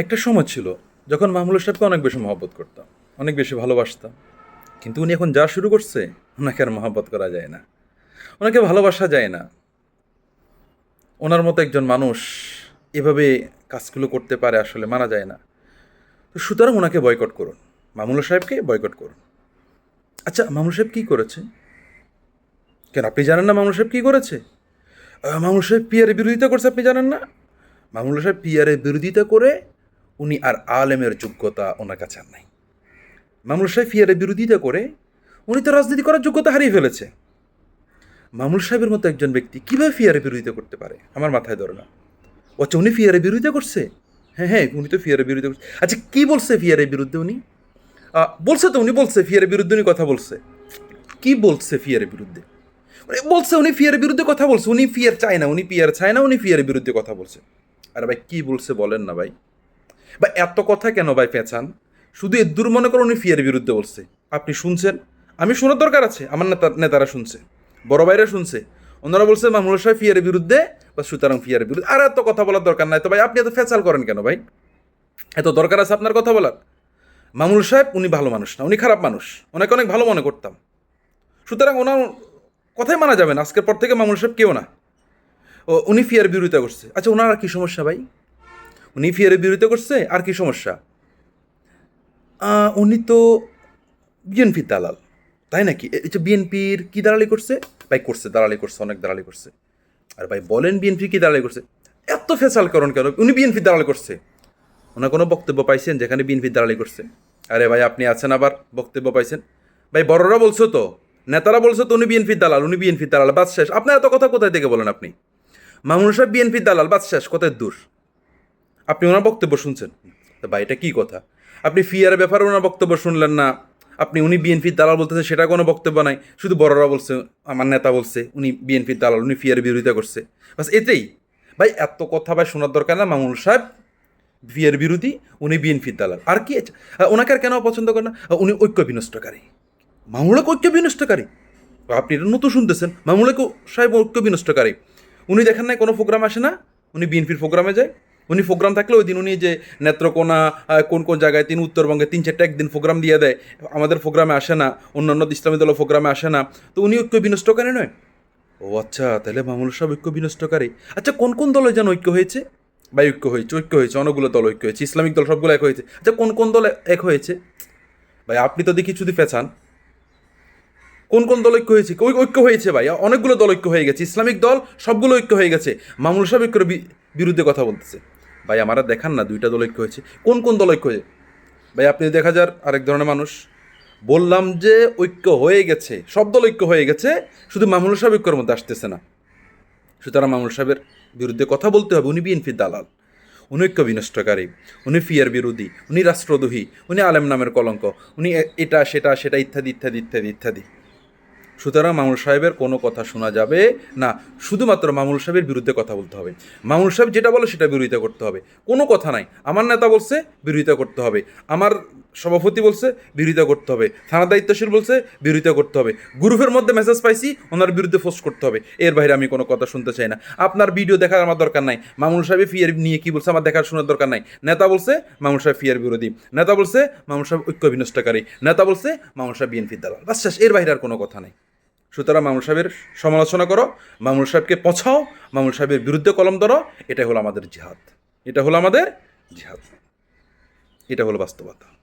একটা সময় ছিল যখন মাহমুল সাহেবকে অনেক বেশি মহব্বত করতাম, অনেক বেশি ভালোবাসতাম। কিন্তু উনি এখন যা শুরু করছে, ওনাকে আর মহব্বত করা যায় না। ওনাকে ভালোবাসা যায় না। ওনার মতো একজন মানুষ এভাবে কাজগুলো করতে পারে আসলে মানা যায় না। তো সুতরাং ওনাকে বয়কট করুন মামুল সাহেবকে বয়কট করুন। আচ্ছা মামুল সাহেব কী করেছে? কেন, আপনি জানেন না মামুল সাহেব কী করেছে? মামুল সাহেব পিয়ারের বিরোধিতা করছে, আপনি জানেন না? মামুল সাহেব পিয়ারের বিরোধিতা করে উনি আর আলেমের যোগ্যতা ওনার কাছে আর নাই। মামুল সাহেব পিয়ারের বিরোধিতা করে উনি তো রাজনীতি করার যোগ্যতা হারিয়ে ফেলেছে। মামুল সাহেবের মতো একজন ব্যক্তি কীভাবে ফিয়ারের বিরোধিতা করতে পারে? আমার মাথায় ধরে না। আচ্ছা উনি ফিয়ারের বিরোধিতা করছে? হ্যাঁ হ্যাঁ উনি তো ফিয়ারের বিরোধিতা করছে। আচ্ছা কী বলছে ফিয়ারের বিরুদ্ধে উনি? বলছে তো উনি বলছে ফিয়ারের বিরুদ্ধে উনি কথা বলছে। কি বলছে ফিয়ারের বিরুদ্ধে? মানে বলছে উনি ফিয়ারের বিরুদ্ধে কথা বলছে। উনি ফিয়ার চায় না, উনি পিয়ার চায় না, উনি ফিয়ারের বিরুদ্ধে কথা বলছে। আরে ভাই, কী বলছে বলেন না ভাই। বা এত কথা কেন ভাই পেঁচান? শুধু এদুর মনে করো উনি ফিয়ারের বিরুদ্ধে বলছে। আপনি শুনছেন? আমি শোনার দরকার আছে, আমার নেতা, নেতারা শুনছে, বড় ভাইরা শুনছে। ওনারা বলছে মামুল সাহেব ফিয়ারের বিরুদ্ধে বা সুতরাং ফিয়ারের বিরুদ্ধে। আর এত কথা বলার দরকার নাই তো ভাই, আপনি এত ফেচাল করেন কেন ভাই? এত দরকার আছে আপনার কথা বলার? মামুল সাহেব উনি ভালো মানুষ না, উনি খারাপ মানুষ। ওনাকে অনেক ভালো মনে করতাম। সুতরাং ওনার কথাই মানা যাবে না, আজকের পর থেকে মামুল সাহেব কেউ না। ও, উনি ফিয়ার বিরোধিতা করছে। আচ্ছা ওনার কি সমস্যা ভাই? উনি ফিয়ারে বিরোধিতা করছে, আর কি সমস্যা? উনি তো বিএনপির দালাল, তাই নাকি? যে বিএনপির কি দালালি করছে? ভাই করছে, দালালি করছে, অনেক দালালি করছে। আর ভাই বলেন বিএনপি কি দালালি করছে? এত ফেসাল করুন কেন? উনি বিএনপির দালালি করছে। ওনার কোনো বক্তব্য পাইছেন যেখানে বিএনপির দালালি করছে? আরে ভাই, আপনি আছেন আবার, বক্তব্য পাইছেন। ভাই, বড়রা বলছো তো, নেতারা বলছো তো উনি বিএনপির দালাল, উনি বিএনপির দালাল বাদ শেষ আপনার এত কথা কোথায় থেকে বলেন আপনি? মামুন সাহেব বিএনপির দালাল বাদ শেষ কোথায় দূর? আপনি ওনার বক্তব্য শুনছেন? তা ভাই, এটা কী কথা? আপনি ফিয়ার ব্যাপারে ওনার বক্তব্য শুনলেন না। আপনি, উনি বিএনপির দালাল বলতেছেন সেটা কোনো বক্তব্য নাই। শুধু বড়রা বলছে, আমার নেতা বলছে, উনি বিএনপির দালাল, উনি ফিয়ার বিরোধিতা করছে। বাস এতেই। ভাই, এত কথা ভাই শোনার দরকার না মামুন সাহেব। বিয়ের বিরোধী, উনি বিএনপির দালাল। আর কি? ওনাকে আর কেন পছন্দ করেন না? উনি ঐক্য বিনষ্টকারী মামুলক ঐক্য বিনষ্টকারী আপনি এটা নতুন শুনতেছেন মামুলক সাহেব ঐক্য বিনষ্টকারী উনি দেখেন নাই, কোনো প্রোগ্রাম আসে না? উনি বিএনপির প্রোগ্রামে যায়। উনি প্রোগ্রাম থাকলে ওই দিন উনি যে নেত্রকোনা কোন কোন জায়গায়, তিনি উত্তরবঙ্গে তিন চারটা একদিন প্রোগ্রাম দিয়ে দেয়। আমাদের প্রোগ্রামে আসে না, অন্যান্য ইসলামী দল প্রোগ্রামে আসে না। তো উনি ঐক্য বিনষ্টকারী নয়? ও আচ্ছা তাহলে মামুল সাহেব ঐক্য বিনষ্টকারী আচ্ছা কোন কোন দলে যেন ঐক্য হয়েছে? বা ঐক্য হয়েছে ঐক্য হয়েছে, অনেকগুলো দল ঐক্য হয়েছে, ইসলামিক দল সবগুলো এক হয়েছে। আচ্ছা কোন কোন দল এক হয়েছে? ভাই, আপনি তো দেখি যদি পেছান কোন কোন দল ঐক্য হয়েছে? ওই ঐক্য হয়েছে ভাই, অনেকগুলো দল ঐক্য হয়ে গেছে, ইসলামিক দল সবগুলো ঐক্য হয়ে গেছে। মামুল সাহেব ঐক্যর বিরুদ্ধে কথা বলতেছে। ভাই, আমারা দেখান না, দুইটা দল ঐক্য হয়েছে। কোন কোন দল ঐক্য হয়েছে? ভাই, আপনি দেখা যার আরেক ধরনের মানুষ, বললাম যে ঐক্য হয়ে গেছে, সব দল ঐক্য হয়ে গেছে, শুধু মামুল সাহেব ঐক্যর মধ্যে আসতেছে না। সুতরাং মামুল সাহেবের বিরুদ্ধে কথা বলতে হবে। উনি বিএনপির দালাল, উনি ঐক্য বিনষ্টকারী, উনি ফিয়ার বিরোধী, উনি রাষ্ট্রদ্রোহী, উনি আলেম নামের কলঙ্ক, উনি এটা, সেটা সেটা, ইত্যাদি ইত্যাদি ইত্যাদি ইত্যাদি। সুতরাং মামুল সাহেবের কোনো কথা শোনা যাবে না। শুধুমাত্র মামুল সাহেবের বিরুদ্ধে কথা বলতে হবে। মামুল সাহেব যেটা বলে সেটা বিরোধিতা করতে হবে। কোনো কথা নাই। আমার নেতা বলছে, বিরোধিতা করতে হবে। আমার সভাপতি বলছে, বিরোধিতা করতে হবে। থানা দায়িত্বশীল বলছে, বিরোধিতা করতে হবে। গ্রুপের মধ্যে মেসেজ পাইছি, ওনার বিরুদ্ধে পোস্ট করতে হবে। এর বাইরে আমি কোনো কথা শুনতে চাই না। আপনার ভিডিও দেখার আমার দরকার নাই। মামুল সাহেব ফিয়ার নিয়ে কি বলছে আমার দেখার শোনার দরকার নাই। নেতা বলছে মামুল সাহেব ফিয়ার বিরোধী। নেতা বলছে মামুল সাহেব ঐক্য বিনষ্টকারী নেতা বলছে মামুল সাহেব বিএনপির দালাল। বাস শেষ। এর বাইরে আর কোনো কথা নাই। সুতরাং মামুল সাহেবের সমালোচনা করো মামুল সাহেবকে পছাও মামুল সাহেবের বিরুদ্ধে কলম ধরো, এটাই হলো আমাদের জিহাদ। এটা হলো আমাদের জিহাদ। এটা হলো বাস্তবতা।